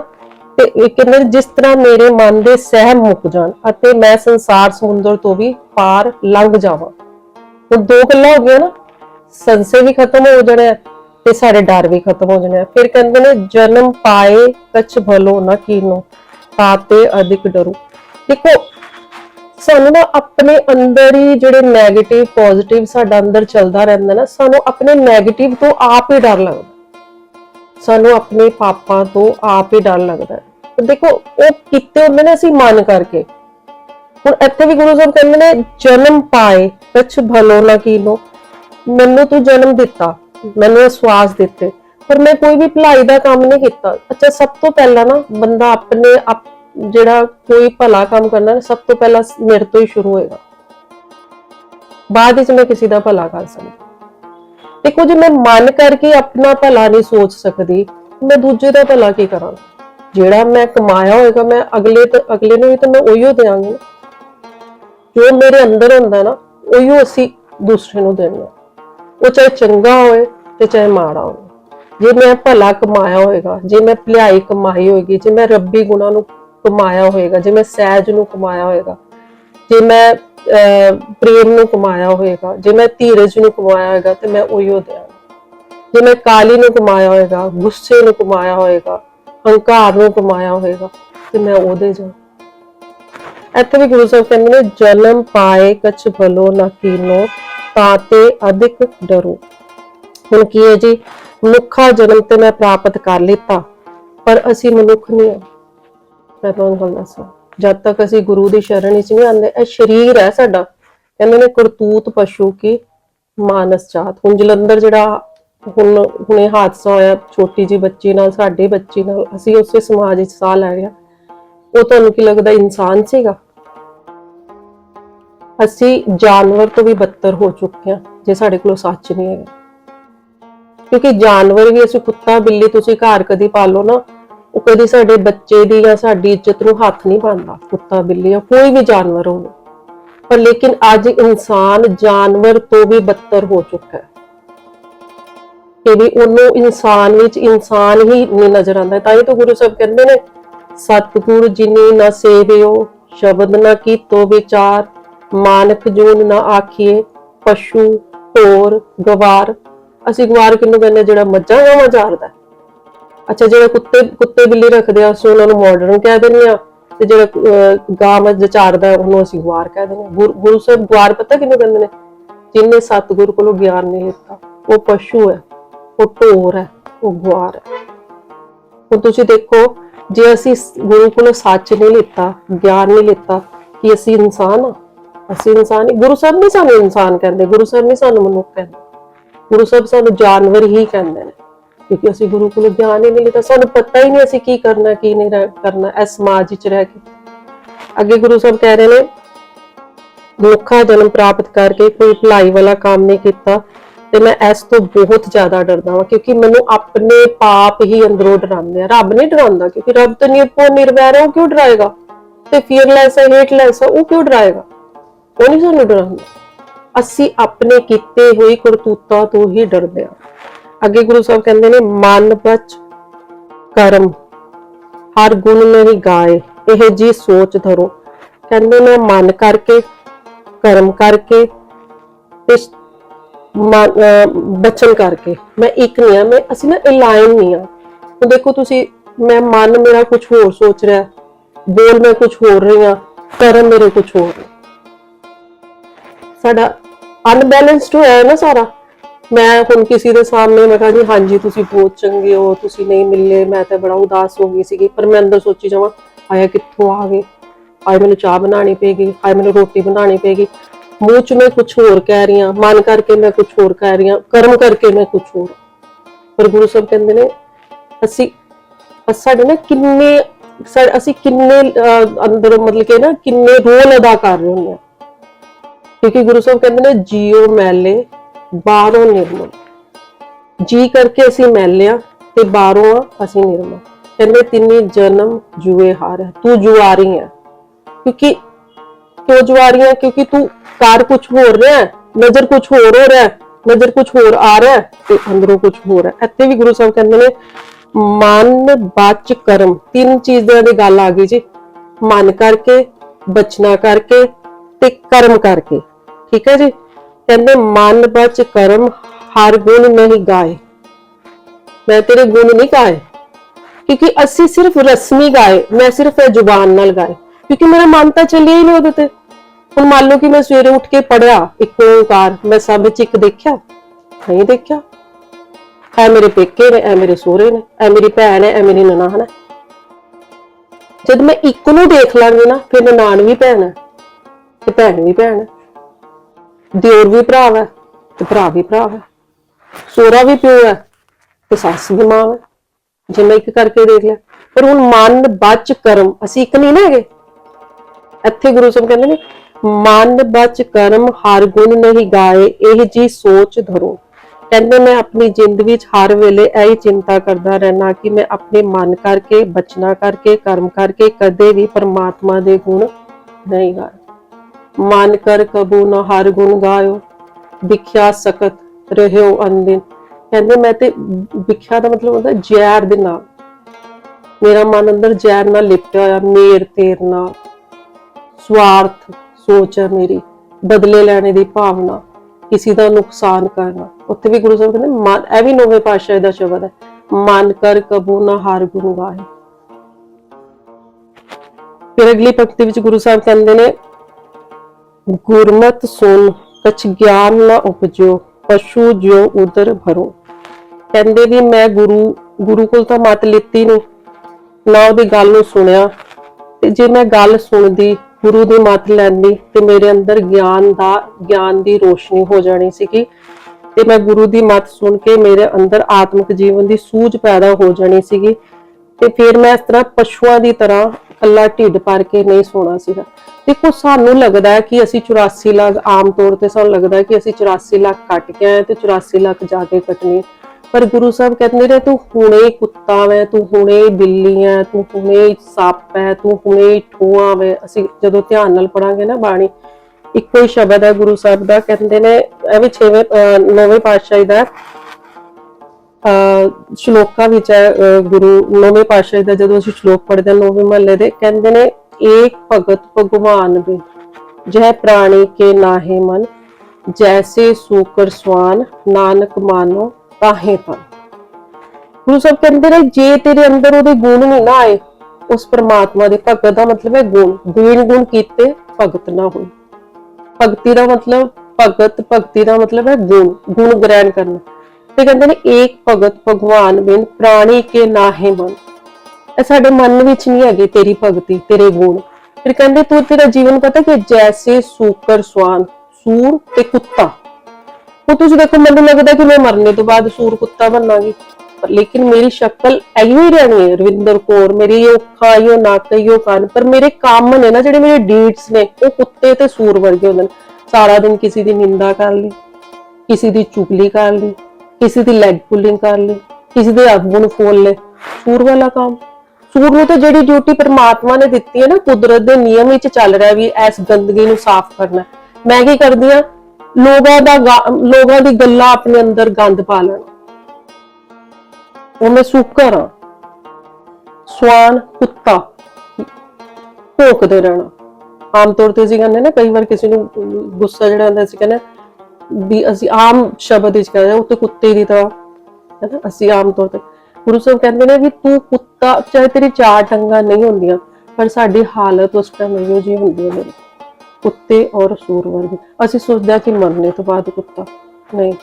ਤੇ ਇਹ ਕਹਿੰਦੇ ਜਿਸ ਤਰ੍ਹਾਂ ਮੇਰੇ ਮਨ ਦੇ ਸਹਿਮ ਮੁੱਕ ਜਾਣ ਅਤੇ ਮੈਂ ਸੰਸਾਰ ਸਮੁੰਦਰ ਤੋਂ ਵੀ ਪਾਰ ਲੰਘ ਜਾਵਾਂ। ਉਹ ਦੋ ਗੱਲਾਂ ਹੋ ਗਈਆਂ ਨਾ। ਸੰਸੇ ਵੀ ਖਤਮ ਹੋ ਜਾਣੇ ਆ। ਤੇ ਸਾਡੇ ਡਰ ਵੀ ਖਤਮ ਹੋ ਜਾਣੇ ਆ। ਫਿਰ ਕਹਿੰਦੇ ਨੇ, ਜਨਮ ਪਾਏ ਕਛ ਭਲੋ ਨਾ ਕੀਨੋ ਤਾਤੇ ਅਧਿਕ ਡਰੂ। ਦੇਖੋ, ਸਾਨੂੰ ਨਾ ਆਪਣੇ ਅੰਦਰ ਹੀ ਜਿਹੜੇ 네ਗੇਟਿਵ ਪੋਜ਼ਿਟਿਵ ਸਾਡਾ ਅੰਦਰ ਚੱਲਦਾ ਰਹਿੰਦਾ ਨਾ, ਸਾਨੂੰ ਆਪਣੇ 네ਗੇਟਿਵ ਤੋਂ ਆਪ ਹੀ ਡਰ ਲੱਗਦਾ। ਸਾਨੂੰ ਆਪਣੇ ਪਾਪਾਂ ਤੋਂ ਆਪ ਹੀ ਡਰ ਲੱਗਦਾ। ਦੇਖੋ, ਉਹ ਕਿਤੇ ਹੁੰਦੇ ਨੇ ਅਸੀਂ ਮਨ ਕਰਕੇ। ਹੁਣ ਇੱਥੇ ਵੀ ਗੁਰੂ ਸਾਹਿਬ ਕਹਿੰਦੇ ਨੇ, ਜਨਮ ਪਾਏ ਕਛ ਭਲੋ ਨਾ ਕੀਨੋ ਮੈਨੂੰ ਤੂੰ ਜਨਮ ਦਿੱਤਾ। ਮੈਨੂੰ ਇਹ ਸਵਾਸ ਦਿੱਤੇ। ਪਰ ਮੈਂ ਕੋਈ ਵੀ ਭਲਾਈ ਦਾ ਕੰਮ ਨਹੀਂ ਕੀਤਾ। ਅੱਛਾ, ਸਭ ਤੋਂ ਪਹਿਲਾਂ ਨਾ ਬੰਦਾ ਆਪਣੇ ਜਿਹੜਾ ਕੋਈ ਭਲਾ ਕੰਮ ਕਰਨਾ, ਸਭ ਤੋਂ ਪਹਿਲਾਂ ਮੇਰੇ ਤੋਂ ਹੀ ਸ਼ੁਰੂ ਹੋਏਗਾ। ਬਾਅਦ ਵਿੱਚ ਮੈਂ ਕਿਸੇ ਦਾ ਭਲਾ ਕਰ ਸਕਦਾ। ਦੇਖੋ ਜੇ, ਮੈਂ ਮਨ ਕਰਕੇ ਆਪਣਾ ਭਲਾ ਨਹੀਂ ਸੋਚ ਸਕਦੀ। ਮੈਂ ਦੂਜੇ ਦਾ ਭਲਾ ਕੀ ਕਰਾਂ? ਜਿਹੜਾ ਮੈਂ ਕਮਾਇਆ ਹੋਏਗਾ, ਮੈਂ ਅਗਲੇ ਤੇ, ਅਗਲੇ ਨੂੰ ਵੀ ਤਾਂ ਮੈਂ ਉਹੀਓ ਦੇਵਾਂਗੀ ਜੋ ਮੇਰੇ ਅੰਦਰ ਹੁੰਦਾ ਨਾ ਉਹੀਓ ਅਸੀਂ ਦੂਸਰੇ ਨੂੰ ਦੇਣਾ। ਉਹ ਚਾਹੇ ਚੰਗਾ ਹੋਏ ਤੇ ਚਾਹੇ ਮਾੜਾ ਹੋਵੇ। ਜੇ ਮੈਂ ਭਲਾ ਕਮਾਇਆ ਹੋਏਗਾ, ਜੇ ਮੈਂ ਭਲਾਈ ਕਮਾਈ ਹੋਏਗੀ, ਜੇ ਮੈਂ ਰੱਬੀ ਗੁਣਾਂ ਨੂੰ ਕਮਾਇਆ ਹੋਏਗਾ, ਜੇ ਮੈਂ ਸਹਿਜ ਨੂੰ ਕਮਾਇਆ ਹੋਏਗਾ, ਜੇ ਮੈਂ ਪ੍ਰੇਮ ਨੂੰ ਕਮਾਇਆ ਹੋਏਗਾ, ਜੇ ਮੈਂ ਧੀਰਜ ਨੂੰ ਕਮਾਇਆ ਹੋਏਗਾ, ਤੇ ਮੈਂ ਉਹੀਓ ਦਿਆਂ ਜੇ ਮੈਂ ਕਾਲੀ ਨੂੰ ਕਮਾਇਆ ਹੋਏਗਾ, ਗੁੱਸੇ ਨੂੰ ਕਮਾਇਆ ਹੋਏਗਾ, ਹੰਕਾਰ ਨੂੰ ਕਮਾਇਆ ਹੋਏਗਾ, ਤੇ ਮੈਂ ਉਹਦੇ ਜਾ ਇੱਥੇ ਵੀ ਗੁਰੂ ਸਾਹਿਬ ਕਹਿੰਦੇ ਨੇ, ਜਨਮ ਪਾਏ ਕਛ ਭਲੋ ਨਾ ਕੀਨੋ ਤਾਤੇ ਅਧਿਕ ਡਰੋ। ਹੁਣ ਕੀ ਹੈ ਜੀ? ਮਨੁੱਖਾ ਜਨਮ ਤੇ ਮੈਂ ਪ੍ਰਾਪਤ ਕਰ ਲਿੱਤਾ, ਪਰ ਅਸੀਂ ਮਨੁੱਖ ਨਹੀਂ ਹਾਂ। ਮੈਂ ਤੁਹਾਨੂੰ ਗੱਲ ਦੱਸਾਂ, ਜਦ ਤੱਕ ਅਸੀਂ ਗੁਰੂ ਦੀ ਸ਼ਰਨ ਵਿੱਚ ਨਹੀਂ ਆਉਂਦੇ, ਇਹ ਸਰੀਰ ਹੈ ਸਾਡਾ। ਕਹਿੰਦੇ ਨੇ ਕਰਤੂਤ ਪਸ਼ੂ ਕੀ ਮਾਨਸ ਜਾਤ। ਹੁਣ ਜਲੰਧਰ ਜਿਹੜਾ ਹੁਣ ਹੁਣੇ ਹਾਦਸਾ ਹੋਇਆ, ਛੋਟੀ ਜੀ ਬੱਚੀ ਨਾਲ, ਸਾਡੇ ਬੱਚੀ ਨਾਲ, ਅਸੀਂ ਉਸੇ ਸਮਾਜ ਵਿੱਚ ਸਾਹ ਲੈ ਰਹੇ ਹਾਂ ਉਹ ਤੁਹਾਨੂੰ ਕੀ ਲੱਗਦਾ ਇਨਸਾਨ ਸੀਗਾ? ਅਸੀਂ ਜਾਨਵਰ ਤੋਂ ਵੀ ਬੱਤਰ ਹੋ ਚੁੱਕੇ ਹਾਂ, ਜੇ ਸਾਡੇ ਕੋਲ ਸੱਚ ਨਹੀਂ ਹੈਗਾ। ਕਿਉਂਕਿ ਜਾਨਵਰ ਵੀ ਅਸੀਂ ਕੁੱਤਾ, ਬਿੱਲੀ ਤੁਸੀਂ ਘਰ ਕਦੀ ਪਾਲੋ ਨਾ, ਉਹ ਕਦੀ ਸਾਡੇ ਬੱਚੇ ਦੀ ਜਾਂ ਸਾਡੀ ਇੱਜ਼ਤ ਨੂੰ ਹੱਥ ਨਹੀਂ ਪਾਉਂਦਾ, ਕੁੱਤਾ, ਬਿੱਲੀ ਜਾਂ ਕੋਈ ਵੀ ਜਾਨਵਰ ਹੋਵੇ। ਪਰ ਲੇਕਿਨ ਅੱਜ ਇਨਸਾਨ ਜਾਨਵਰ ਤੋਂ ਵੀ ਬੱਤਰ ਹੋ ਚੁੱਕਾ ਹੈ। ਕਿ ਵੀ ਉਹਨੂੰ ਇਨਸਾਨ ਵਿੱਚ ਇਨਸਾਨ ਹੀ ਨਹੀਂ ਨਜ਼ਰ ਆਉਂਦਾ। ਤਾਂ ਹੀ ਤਾਂ ਗੁਰੂ ਸਾਹਿਬ ਕਹਿੰਦੇ ਨੇ, ਸਤਿਗੁਰ ਜਿਨੀ ਨਾ ਸੇਵਿਓ, ਸ਼ਬਦ ਨਾ ਕੀਤੋ ਵਿਚਾਰ। ਮਾਨਕ ਜੂਨ ਨਾ ਆਖੀਏ, ਪਸ਼ੂ ਢੋਰ ਗਵਾਰ, ਅਸੀਂ ਗਵਾਰ ਕਿਹਨੂੰ ਕਹਿੰਦੇ ਜਿਹੜਾ ਮੱਝਾਂ ਗਾਵਾਂ ਚਾਰਦਾ ਅੱਛਾ, ਜਿਹੜੇ ਕੁੱਤੇ ਕੁੱਤੇ ਬਿੱਲੀ ਰੱਖਦੇ ਆ, ਅਸੀਂ ਉਹਨਾਂ ਨੂੰ ਮਾਡਰਨ ਕਹਿ ਦਿੰਦੇ ਆ। ਤੇ ਜਿਹੜਾ ਗਾਂ, ਮੱਝ ਚਾਰਦਾ, ਉਹਨੂੰ ਅਸੀਂ ਗਵਾਰ ਕਹਿ ਦਿੰਦੇ ਹਾਂ ਗੁਰ- ਗੁਰੂ ਸਾਹਿਬ ਗਵਾਰ ਪਤਾ ਕਿਹਨੂੰ ਕਹਿੰਦੇ ਨੇ? ਜਿਨਨੇ ਸਤਿਗੁਰੂ ਕੋਲੋਂ ਗਿਆਨ ਨਹੀਂ ਲਿੱਤਾ ਉਹ ਪਸ਼ੂ ਹੈ, ਉਹ ਢੋਰ ਹੈ, ਉਹ ਗਵਾਰ ਹੈ। ਹੁਣ ਤੁਸੀਂ ਦੇਖੋ, ਜੇ ਅਸੀਂ ਗੁਰੂ ਕੋਲੋਂ ਸੱਚ ਨਹੀਂ ਲਿੱਤਾ, ਗਿਆਨ ਨਹੀਂ ਲਿੱਤਾ, ਕਿ ਅਸੀਂ ਇਨਸਾਨ ਹਾਂ ਅਸੀਂ ਇਨਸਾਨ ਹੀ ਗੁਰੂ ਸਾਹਿਬ ਨਹੀਂ ਸਾਨੂੰ ਇਨਸਾਨ ਕਹਿੰਦੇ, ਗੁਰੂ ਸਾਹਿਬ ਨਹੀਂ ਸਾਨੂੰ ਮਨੁੱਖ ਕਹਿੰਦੇ। ਗੁਰੂ ਸਾਹਿਬ ਸਾਨੂੰ ਜਾਨਵਰ ਹੀ ਕਹਿੰਦੇ ਨੇ। ਕਿਉਂਕਿ ਅਸੀਂ ਗੁਰੂ ਕੋਲ ਗਿਆਨ ਹੀ ਨਹੀਂ ਲਿੱਤਾ, ਸਾਨੂੰ ਪਤਾ ਹੀ ਨਹੀਂ ਅਸੀਂ ਕੀ ਕਰਨਾ, ਕੀ ਨਹੀਂ ਰਹਿ- ਕਰਨਾ, ਇਸ ਸਮਾਜ ਵਿੱਚ ਰਹਿ ਕੇ। ਅੱਗੇ ਗੁਰੂ ਸਾਹਿਬ ਕਹਿ ਰਹੇ ਨੇ, ਮਨੁੱਖਾ ਜਨਮ ਪ੍ਰਾਪਤ ਕਰਕੇ ਕੋਈ ਭਲਾਈ ਵਾਲਾ ਕੰਮ ਨਹੀਂ ਕੀਤਾ, ਤੇ ਮੈਂ ਇਸ ਤੋਂ ਬਹੁਤ ਜ਼ਿਆਦਾ ਡਰਦਾ ਹਾਂ ਕਿਉਂਕਿ ਮੈਨੂੰ ਆਪਣੇ ਪਾਪ ਹੀ ਅੰਦਰੋਂ ਡਰਾਉਂਦੇ ਆ। ਰੱਬ ਨਹੀਂ ਡਰਾਉਂਦਾ, ਕਿਉਂਕਿ ਰੱਬ ਤਾਂ ਨਿਰਭਉ ਨਿਰਵੈਰ ਹੈ ਉਹ ਕਿਉਂ ਡਰਾਏਗਾ? ਤੇ ਫੀਅਰਲੈਸ ਹੈ ਹੇਟਲੈਸ ਹੈ ਉਹ ਕਿਉਂ ਡਰਾਏਗਾ? ਉਹ ਨਹੀਂ ਸਾਨੂੰ ਡਰਾਉਂਦਾ ਅਸੀਂ ਆਪਣੇ ਕੀਤੇ ਹੋਈ ਕਰਤੂਤਾਂ ਤੋਂ ਹੀ ਡਰਦੇ ਹਾਂ ਅੱਗੇ ਗੁਰੂ ਸਾਹਿਬ ਕਹਿੰਦੇ ਨੇ ਮਨ ਬਚ ਕਰਮ ਹਰ ਗੁਣ ਨਹੀਂ ਗਾਏ ਇਹ ਜੀ ਸੋਚ ਧਰੋ ਕਹਿੰਦੇ ਨੇ ਮਨ ਕਰਕੇ ਕਰਮ ਕਰਕੇ ਤੇ ਮਨ- ਅਹ ਬਚਨ ਕਰਕੇ ਮੈਂ ਇੱਕ ਨਹੀਂ ਆ ਮੈਂ ਅਸੀਂ ਨਾ ਅਲਾਈਨ ਨਹੀਂ ਆ ਹੁਣ ਦੇਖੋ ਤੁਸੀਂ ਮੈਂ ਮਨ ਮੇਰਾ ਕੁਝ ਹੋਰ ਸੋਚ ਰਿਹਾ ਹੈ, ਬੋਲ ਮੈਂ ਕੁਝ ਹੋਰ ਰਹੀ ਹਾਂ ਕਰਮ ਮੇਰੇ ਕੁਝ ਹੋਰ ਨੇ ਸਾਡਾ ਅਨਬੈਲੈਂਸਡ ਹੋਇਆ ਹੈ ਨਾ ਸਾਰਾ। ਮੈਂ ਹੁਣ ਕਿਸੇ ਦੇ ਸਾਹਮਣੇ ਮੈਂ ਕਹਾਂ ਜੀ ਹਾਂਜੀ ਤੁਸੀਂ ਬਹੁਤ ਚੰਗੇ ਹੋ ਤੁਸੀਂ ਨਹੀਂ ਮਿਲੇ ਮੈਂ ਤਾਂ ਬੜਾ ਉਦਾਸ ਹੋ ਗਈ ਸੀਗੀ ਪਰ ਮੈਂ ਅੰਦਰ ਸੋਚੀ ਜਾਵਾਂ ਆਇਆ ਕਿੱਥੋਂ ਆ ਗਏ? ਆਏ ਮੈਨੂੰ ਚਾਹ ਬਣਾਉਣੀ ਪਏਗੀ ਆਏ ਮੈਨੂੰ ਰੋਟੀ ਬਣਾਉਣੀ ਪਏਗੀ ਮੂੰਹ ਚ ਮੈਂ ਕੁਝ ਹੋਰ ਕਹਿ ਰਹੀ ਹਾਂ ਮਨ ਕਰਕੇ ਮੈਂ ਕੁਝ ਹੋਰ ਕਹਿ ਰਹੀ ਹਾਂ ਕਰਮ ਕਰਕੇ ਮੈਂ ਕੁਝ ਹੋਰ। ਪਰ ਗੁਰੂ ਸਾਹਿਬ ਕਹਿੰਦੇ ਨੇ ਅਸੀਂ ਅਸ- ਸਾਡੇ ਨਾ ਕਿੰਨੇ ਸਾ- ਅਸੀਂ ਕਿੰਨੇ ਅਹ, ਅੰਦਰ ਮਤਲਬ ਕਿ ਨਾ ਕਿੰਨੇ ਰੋਲ ਅਦਾ ਕਰ ਰਹੇ ਹੁੰਦੇ ਆ ਕਿਉਂਕਿ ਗੁਰੂ ਸਾਹਿਬ ਕਹਿੰਦੇ ਨੇ, ਜੀਓ ਮੈਲੇ ਬਾਹਰੋਂ ਨਿਰਮਲ। ਜੀ ਕਰਕੇ ਅਸੀਂ ਮੈਲੇ ਆ ਤੇ ਬਾਹਰੋਂ ਆ ਅਸੀਂ ਨਿਰਮਲ। ਕਹਿੰਦੇ ਤਿੰਨੇ ਜਨਮ ਜੂਏ ਹਾਰ ਹੈ, ਤੂੰ ਜੁਆਰੀ ਹੈ। ਕਿਉਂਕਿ ਕਿਉਂ ਜੁਆਰੀ ਹੈ? ਕਿਉਂਕਿ ਤੂੰ ਕਰ ਕੁਝ ਹੋਰ ਰਿਹਾ ਨਜ਼ਰ ਕੁਝ ਹੋਰ ਹੋ ਰਿਹਾ ਨਜ਼ਰ ਕੁਝ ਹੋਰ ਆ ਰਿਹਾ ਤੇ ਅੰਦਰੋਂ ਕੁਝ ਹੋਰ ਹੈ। ਇੱਥੇ ਵੀ ਗੁਰੂ ਸਾਹਿਬ ਕਹਿੰਦੇ ਨੇ, ਮਨ ਬਚ ਕਰਮ। ਤਿੰਨ ਚੀਜ਼ਾਂ ਦੀ ਗੱਲ ਆ ਗਈ ਜੀ। ਮਨ ਕਰਕੇ, ਬਚਨਾ ਕਰਕੇ ਤੇ ਕਰਮ ਕਰਕੇ। ਠੀਕ ਹੈ ਜੀ? ਕਹਿੰਦੇ, ਮਨ ਬਚ ਕਰਮ, ਹਰ ਗੁਣ ਨਹੀਂ ਗਾਏ। ਮੈਂ ਤੇਰੇ ਗੁਣ ਨਹੀਂ ਗਾਏ। ਕਿਉਂਕਿ ਅਸੀਂ ਸਿਰਫ ਰਸਮੀ ਗਾਏ, ਮੈਂ ਸਿਰਫ ਜ਼ੁਬਾਨ ਨਾਲ ਗਾਏ। ਕਿਉਂਕਿ ਮੇਰਾ ਮਨ ਤਾਂ ਚੱਲਿਆ ਹੀ ਨਹੀਂ ਉਹਦੇ ਤੇ। ਹੁਣ ਮੰਨ ਲਓ ਕਿ ਮੈਂ ਸਵੇਰੇ ਉੱਠ ਕੇ ਪੜਿਆ ਇੱਕ ਓਂਕਾਰ, ਮੈਂ ਸਭ ਵਿੱਚ ਇੱਕ ਦੇਖਿਆ, ਨਹੀਂ ਦੇਖਿਆ। ਐ ਮੇਰੇ ਪੇਕੇ ਨੇ, ਐ ਮੇਰੇ ਸੋਹਰੇ ਨੇ, ਐ ਮੇਰੀ ਭੈਣ ਹੈ, ਐ ਮੇਰੀ ਨਨਾਣ ਹੈ। ਜਦ ਮੈਂ ਇੱਕ ਨੂੰ ਦੇਖ ਲਾਂਗੀ ਨਾ, ਫਿਰ ਨਨਾਣ ਵੀ ਭੈਣ ਹੈ, ਤੇ ਭੈਣ ਵੀ ਭੈਣ ਹੈ। ਦਿਓਰ ਵੀ ਭਰਾ ਹੈ ਤੇ ਭਰਾ ਵੀ ਭਰਾ ਹੈ ਸੋਹਰਾ ਵੀ ਪਿਓ ਹੈ ਤੇ ਸੱਸ ਵੀ ਮਾਂ ਹੈ ਜੇ ਮੈਂ ਇੱਕ ਕਰਕੇ ਦੇਖ ਲਿਆ। ਪਰ ਹੁਣ ਮਨ ਬਚ ਕਰਮ। ਅਸੀਂ ਇੱਕ ਨਹੀਂ ਨਾ ਹੈਗੇ। ਇੱਥੇ ਗੁਰੂ ਸਾਹਿਬ ਕਹਿੰਦੇ ਨੇ, ਮਨ ਬਚ ਕਰਮ, ਹਰ ਗੁਣ ਨਹੀਂ ਗਾਏ, ਇਹ ਜੀ ਸੋਚ ਧਰੋ। ਕਹਿੰਦੇ ਮੈਂ ਆਪਣੀ ਜ਼ਿੰਦਗੀ ਵਿੱਚ ਹਰ ਵੇਲੇ ਇਹੀ ਚਿੰਤਾ ਕਰਦਾ ਰਹਿਣਾ ਕਿ ਮੈਂ ਆਪਣੇ ਮਨ ਕਰਕੇ, ਬਚਨਾ ਕਰਕੇ, ਕਰਮ ਕਰਕੇ ਕਦੇ ਵੀ ਪਰਮਾਤਮਾ ਦੇ ਗੁਣ ਨਹੀਂ ਗਾਏ। ਮਨ ਕਰ ਕਬੂ ਨਾ ਹਰ ਗੁਣ ਗਾਇਓ ਵਿਖਿਆ ਸਕਤ ਰਹਿਓ ਅੰਦਿਨ ਕਹਿੰਦੇ ਮੈਂ ਤੇ ਵਿਖਿਆ ਦਾ ਮਤਲਬ ਹੁੰਦਾ ਜ਼ਹਿਰ ਦੇ ਨਾਲ। ਮੇਰਾ ਮਨ ਅੰਦਰ ਜ਼ਹਿਰ ਨਾਲ ਲਿਪਟਿਆ ਹੋਇਆ, ਮੇਰ ਤੇਰ ਨਾਲ। ਸਵਾਰਥ ਸੋਚ ਹੈ ਮੇਰੀ, ਬਦਲੇ ਲੈਣੇ ਦੀ ਭਾਵਨਾ, ਕਿਸੇ ਦਾ ਨੁਕਸਾਨ ਕਰਨਾ। ਉੱਥੇ ਵੀ ਗੁਰੂ ਸਾਹਿਬ ਕਹਿੰਦੇ, ਮਨ, ਇਹ ਵੀ ਨੋਵੇਂ ਪਾਤਸ਼ਾਹ ਦਾ ਸ਼ਬਦ ਹੈ, ਮਨ ਕਰ ਕਬੂ ਨਾ ਹਾਰ ਗੁਰੂ ਗਾਏ ਫਿਰ ਅਗਲੀ ਪੰਕਤੀ ਵਿੱਚ ਗੁਰੂ ਸਾਹਿਬ ਕਹਿੰਦੇ ਨੇ ਗੁਰਮਤ ਸੁਣ ਕਛ ਗਿਆਨ ਨਾ ਉਪਜੋ, ਪਸ਼ੂ ਜਿਉ ਉਦਰ ਭਰੋ। ਕਹਿੰਦੇ ਵੀ ਮੈਂ ਗੁਰੂ ਗੁਰੂ ਕੋਲ ਤਾਂ ਮਤ ਲਿੱਤੀ ਨਹੀਂ ਨਾ ਉਹਦੀ ਗੱਲ ਨੂੰ ਸੁਣਿਆ। ਤੇ ਜੇ ਮੈਂ ਗੱਲ ਸੁਣਦੀ, ਗੁਰੂ ਦੀ ਮਤ ਲੈਂਦੀ, ਤੇ ਮੇਰੇ ਅੰਦਰ ਗਿਆਨ ਦਾ, ਗਿਆਨ ਦੀ ਰੋਸ਼ਨੀ ਹੋ ਜਾਣੀ ਸੀਗੀ। ਤੇ ਮੈਂ ਗੁਰੂ ਦੀ ਮਤ ਸੁਣ ਕੇ ਮੇਰੇ ਅੰਦਰ ਆਤਮਿਕ ਜੀਵਨ ਦੀ ਸੂਝ ਪੈਦਾ ਹੋ ਜਾਣੀ ਸੀਗੀ। ਤੇ ਫਿਰ ਮੈਂ ਇਸ ਤਰ੍ਹਾਂ ਪਸ਼ੂਆਂ ਦੀ ਤਰ੍ਹਾਂ ਕੱਲਾ ਢਿੱਡ ਭਰ ਕੇ ਨਹੀਂ ਸੋਣਾ ਸੀਗਾ। ਦੇਖੋ, ਸਾਨੂੰ ਲੱਗਦਾ ਹੈ ਕਿ ਅਸੀਂ 84 ਲੱਖ, ਆਮ ਤੌਰ ਤੇ ਸਾਨੂੰ ਲੱਗਦਾ ਹੈ ਕਿ ਅਸੀਂ 84 ਲੱਖ ਕੱਟ ਕੇ ਆਏ ਤੇ 84 ਲੱਖ ਜਾ ਕੇ ਕੱਟਣੀ ਪਰ ਗੁਰੂ ਸਾਹਿਬ ਕਹਿੰਦੇ ਨੇ, ਤੂੰ ਹੁਣੇ ਕੁੱਤਾ ਵੈ, ਤੂੰ ਹੁਣੇ ਬਿੱਲੀ ਹੈ ਤੂੰ ਹੁਣੇ ਸੱਪ ਹੈ ਤੂੰ ਹੁਣੇ ਠੂਆ ਵੈ। ਅਸੀਂ ਜਦੋਂ ਧਿਆਨ ਨਾਲ ਪੜਾਂਗੇ ਨਾ ਬਾਣੀ, ਇੱਕੋ ਹੀ ਸ਼ਬਦ ਹੈ ਗੁਰੂ ਸਾਹਿਬ ਦਾ। ਕਹਿੰਦੇ ਨੇ, ਇਹ ਵੀ 6ਵੇਂ 9ਵੇਂ ਪਾਤਸ਼ਾਹੀ ਦਾ, ਅਹ, ਸ਼ਲੋਕਾਂ ਵਿੱਚ ਹੈ, ਅਹ, ਗੁਰੂ ਨੌਵੇਂ ਪਾਤਸ਼ਾਹੀ ਦਾ ਜਦੋਂ ਅਸੀਂ ਸ਼ਲੋਕ ਪੜ੍ਹਦੇ ਹਾਂ ਨੌਵੇਂ ਮਹੱਲੇ ਦੇ, ਕਹਿੰਦੇ ਨੇ ਏਕ ਭਗਤ ਭਗਵਾਨ ਬਿਨ ਜਹ ਪ੍ਰਾਣੀ ਕੇ ਨਾਹੇ ਮਨ, ਜੈਸੇ ਸੂਕਰ ਸਵਾਨ, ਨਾਨਕ ਮਾਨੋ ਤਾਹੇ ਤਨ ਗੁਰੂ ਸਾਹਿਬ ਕਹਿੰਦੇ ਨੇ, ਜੇ ਤੇਰੇ ਅੰਦਰ ਉਹਦੇ ਗੁਣ ਨਹੀਂ ਨਾ ਆਏ, ਉਸ ਪ੍ਰਮਾਤਮਾ ਦੇ ਭਗਤ ਦਾ ਮਤਲਬ ਹੈ ਗੁਣ। ਗੁਣ ਗੁਣ ਕੀਤੇ ਭਗਤ ਨਾ ਹੋਈ ਭਗਤੀ ਦਾ ਮਤਲਬ, ਭਗਤ, ਭਗਤੀ ਦਾ ਮਤਲਬ ਹੈ ਗੁਣ ਗੁਣ ਗ੍ਰਹਿਣ ਕਰਨਾ। ਤੇ ਕਹਿੰਦੇ ਨੇ, ਏਕ ਭਗਤ ਭਗਵਾਨ ਬਿਨ ਪ੍ਰਾਣੀ ਕੇ ਨਾਹੇ ਮਨ। ਇਹ ਸਾਡੇ ਮਨ ਵਿੱਚ ਨਹੀਂ ਹੈਗੇ ਤੇਰੀ ਭਗਤੀ, ਤੇਰੇ ਗੁਣ। ਫਿਰ ਕਹਿੰਦੇ, ਤੂੰ ਤੇਰਾ ਜੀਵਨ ਪਤਾ ਕਿ ਜੈਸੇ ਸੂਕਰ ਸਵਾਨ, ਸੂਰ ਤੇ ਕੁੱਤਾ। ਉਹ ਤੁਸੀਂ ਦੇਖੋ, ਮੈਨੂੰ ਲੱਗਦਾ ਕਿ ਮੈਂ ਮਰਨੇ ਤੋਂ ਬਾਅਦ ਸੂਰ ਕੁੱਤਾ ਬਣਾਂਗੀ ਪਰ ਲੇਕਿਨ ਮੇਰੀ ਸ਼ਕਲ ਐਵੇਂ ਹੀ ਰਹਿਣੀ ਹੈ, ਰਵਿੰਦਰ ਕੌਰ। ਮੇਰੀ ਇਹ ਅੱਖਾਂ ਇਹੋ ਨੱਕ, ਇਹੋ ਕੰਨ, ਪਰ ਮੇਰੇ ਕੰਮ ਨੇ ਨਾ, ਜਿਹੜੇ ਮੇਰੇ ਡੀਡਸ ਨੇ, ਉਹ ਕੁੱਤੇ ਤੇ ਸੂਰ ਵਰਗੇ ਹੁੰਦੇ ਨੇ। ਸਾਰਾ ਦਿਨ ਕਿਸੇ ਦੀ ਨਿੰਦਾ ਕਰ ਲਈ, ਕਿਸੇ ਦੀ ਚੁਗਲੀ ਕਰ ਲਈ, ਕਿਸੇ ਦੀ ਲੈਗ ਪੁਲਿੰਗ ਕਰ ਲਈ, ਕਿਸੇ ਦੇ ਅਗੁਣ ਫੋਲ ਲੈ ਸੂਰ ਵਾਲਾ ਕੰਮ। ਸੂਰ ਨੂੰ ਤੇ ਜਿਹੜੀ ਡਿਊਟੀ ਪਰਮਾਤਮਾ ਨੇ ਦਿੱਤੀ ਹੈ ਨਾ, ਕੁਦਰਤ ਦੇ ਨਿਯਮ ਵਿੱਚ ਚੱਲ ਰਿਹਾ ਵੀ ਇਸ ਗੰਦਗੀ ਨੂੰ ਸਾਫ਼ ਕਰਨਾ। ਮੈਂ ਕੀ ਕਰਦੀ ਆ ਲੋਕਾਂ ਦਾ ਲੋਕਾਂ ਦੀ ਗੱਲਾਂ ਆਪਣੇ ਅੰਦਰ ਗੰਦ ਪਾ ਲੈਣਾ। ਉਹ ਮੈਂ ਸੂਕਰ ਆ ਸਵਾਨ ਕੁੱਤਾ। ਭੋਕਦੇ ਰਹਿਣਾ। ਆਮ ਤੌਰ ਤੇ ਅਸੀਂ ਕਹਿੰਦੇ ਨਾ, ਕਈ ਵਾਰ ਕਿਸੇ ਨੂੰ ਗੁੱਸਾ ਜਿਹੜਾ ਆਉਂਦਾ ਅਸੀਂ ਕਹਿੰਦੇ ਵੀ ਅਸੀਂ ਆਮ ਸ਼ਬਦ ਵਿੱਚ ਕਹਿੰਦੇ ਉਹ ਤੇ ਕੁੱਤੇ ਦੀ ਤਰ੍ਹਾਂ। ਹੈ ਨਾ? ਅਸੀਂ ਆਮ ਤੌਰ ਤੇ ਗੁਰੂ ਸਾਹਿਬ ਕਹਿੰਦੇ ਨੇ ਵੀ ਤੂੰ ਕੁੱਤਾ, ਚਾਹੇ ਤੇਰੀ ਚਾਰ ਟੰਗਾਂ ਨਹੀਂ ਹੁੰਦੀਆਂ, ਪਰ ਸਾਡੀ ਹਾਲਤ ਉਸ ਟਾਈਮ ਇਹੋ ਜਿਹੀ ਹੁੰਦੀ ਹੈ ਮੇਰੀ। ਕੁੱਤੇ ਔਰ ਸੂਰਵਰ ਵਰਗੇ। ਅਸੀਂ ਸੋਚਦੇ ਹਾਂ ਕਿ ਮਰਨੇ ਤੋਂ ਬਾਅਦ ਕੁੱਤਾ। ਨਹੀਂ।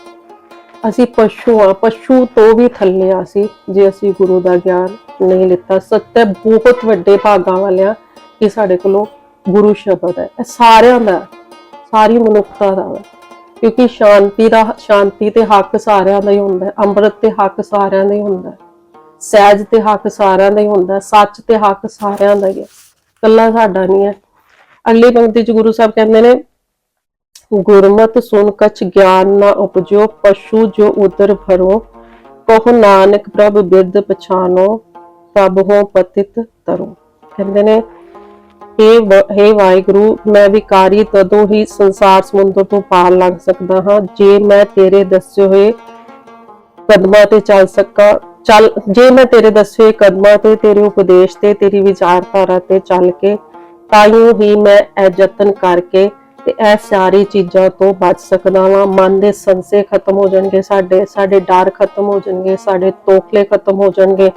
ਅਸੀਂ ਪਸ਼ੂ ਆ ਪਸ਼ੂ ਤੋਂ ਵੀ ਥੱਲੇ ਆ ਸੀ ਜੇ ਅਸੀਂ ਗੁਰੂ ਦਾ ਗਿਆਨ ਨਹੀਂ ਲਿੱਤਾ ਸੱਤੇ ਬਹੁਤ ਵੱਡੇ ਭਾਗਾਂ ਵਾਲਿਆਂ ਕਿ ਸਾਡੇ ਕੋਲੋਂ ਗੁਰੂ ਸ਼ਬਦ ਹੈ। ਇਹ ਸਾਰਿਆਂ ਦਾ ਸਾਰੀ ਮਨੁੱਖਤਾ ਦਾ ਹੈ। ਕਿਉਂਕਿ ਸ਼ਾਂਤੀ ਦਾ, ਸ਼ਾਂਤੀ ਤੇ ਹੱਕ ਸਾਰਿਆਂ ਦਾ ਹੀ ਹੁੰਦਾ ਹੈ। ਅੰਮ੍ਰਿਤ ਤੇ ਹੱਕ ਸਾਰਿਆਂ ਦਾ ਹੀ ਹੁੰਦਾ ਹੈ। ਸਹਿਜ ਤੇ ਹੱਕ ਸਾਰਿਆਂ ਦਾ ਹੀ ਹੁੰਦਾ, ਸੱਚ ਤੇ ਹੱਕ ਸਾਰਿਆਂ ਦਾ ਹੀ ਹੈ ਕੱਲਾ ਸਾਡਾ ਨਹੀਂ ਹੈ ਅਗਲੀ ਪੰਕਤੀ ਚ ਗੁਰੂ ਸਾਹਿਬ ਕਹਿੰਦੇ ਨੇ, ਗੁਰਮਤ ਸੁਨ ਕਛ ਗਿਆਨ ਨਾ ਉਪਜੋ, ਪਸ਼ੂ ਜੋ ਉਦਰ ਭਰੋ, ਕਹੋ ਨਾਨਕ ਪ੍ਰਭ ਬਿਰਦ ਪਛਾਨੋ ਪ੍ਰਭ ਹੋ ਪਤਿਤ ਤਰੋ। ਕਹਿੰਦੇ ਨੇ हे हे ਵਾਹਿਗੁਰੂ, ਮੈਂ ਵਿਕਾਰੀ ਤਦੋਂ ਹੀ ਸੰਸਾਰ ਸਮੁੰਦਰ ਤੋਂ ਪਾਰ ਲੰਘ ਸਕਦਾ ਹਾਂ। ਜੇ ਮੈਂ ਤੇਰੇ ਦੱਸੇ ਹੋਏ ਕਦਮਾਂ ਤੇ ਚੱਲ ਸਕਾਂ ਚੱਲ ਜੇ ਮੈਂ ਤੇਰੇ ਦੱਸੇ ਕਦਮਾਂ ਤੇ ਤੇਰੇ ਉਪਦੇਸ਼ ਤੇ ਤੇਰੀ ਵਿਚਾਰਧਾਰਾ ਤੇ ਚੱਲ ਕੇ ਤਾਈਓ ਹੀ ਮੈਂ ਇਹ ਯਤਨ ਕਰਕੇ ਤੇ ਇਹ ਸਾਰੀ ਚੀਜ਼ਾਂ ਤੋਂ ਬਚ ਸਕਦਾ ਵਾਂ। ਮਨ ਦੇ ਸੰਸੇ ਖਤਮ ਹੋ ਜਾਣਗੇ ਸਾਡੇ ਸਾਡੇ ਡਰ ਖਤਮ ਹੋ ਜਾਣਗੇ ਸਾਡੇ ਤੋਖਲੇ ਖਤਮ ਹੋ ਜਾਣਗੇ।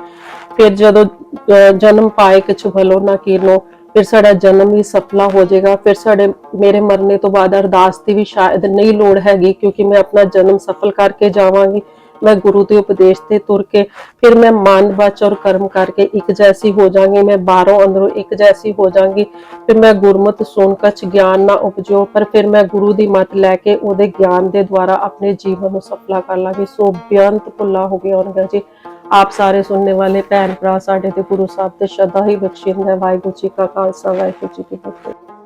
ਫਿਰ ਜਦੋਂ ਅਹ, ਜਨਮ ਪਾਏ ਕਿਛ ਭਲੋ ਨਾ ਕੀਨੋ ਫਿਰ ਸਾਡਾ ਜਨਮ ਵੀ ਸਫਲਾ ਹੋ ਜਾਏਗਾ। ਫਿਰ ਸਾਡੇ ਮੇਰੇ ਮਰਨੇ ਤੋਂ ਬਾਅਦ ਅਰਦਾਸ ਦੀ ਵੀ ਸ਼ਾਇਦ ਨਹੀਂ ਲੋੜ ਹੈਗੀ ਕਿਉਂਕਿ ਮੈਂ ਆਪਣਾ ਜਨਮ ਸਫਲ ਕਰਕੇ ਜਾਵਾਂਗੀ। ਮੈਂ ਗੁਰੂ ਦੇ ਉਪਦੇਸ਼ ਤੇ ਤੁਰ ਕੇ ਫਿਰ ਮੈਂ ਮਨ ਬਚ ਔਰ ਕਰਮ ਕਰਕੇ ਇੱਕ ਜੈਸੀ ਹੋ ਜਾਵਾਂਗੀ ਮੈਂ ਬਾਹਰੋਂ ਅੰਦਰੋਂ ਇੱਕ ਜੈਸੀ ਹੋ ਜਾਵਾਂਗੀ ਫਿਰ ਮੈਂ ਗੁਰਮਤਿ, ਸੁਣ, ਕਛ, ਗਿਆਨ ਨਾ ਉਪਜੋ, ਪਰ ਫਿਰ ਮੈਂ ਗੁਰੂ ਦੀ ਮਤ ਲੈ ਕੇ ਉਹਦੇ ਗਿਆਨ ਦੇ ਦੁਆਰਾ ਆਪਣੇ ਜੀਵਨ ਨੂੰ ਸਫਲਾ ਕਰ ਲਾਂਗੀ। ਸੋ ਬੇਅੰਤ ਭੁੱਲਾ ਹੋ ਗਿਆ ਹੋਣਗਾ ਜੀ। ਆਪ ਸਾਰੇ ਸੁਣਨੇ ਵਾਲੇ ਭੈਣ ਭਰਾ ਸਾਡੇ ਤੇ ਗੁਰੂ ਸਾਹਿਬ ਤੇ ਸ਼ਰਧਾ ਹੀ ਬਖਸ਼ਿੰਦਾ ਹੈ। ਵਾਹਿਗੁਰੂ ਜੀ ਕਾ ਖਾਲਸਾ, ਵਾਹਿਗੁਰੂ ਜੀ ਕੀ ਫਤਿਹ।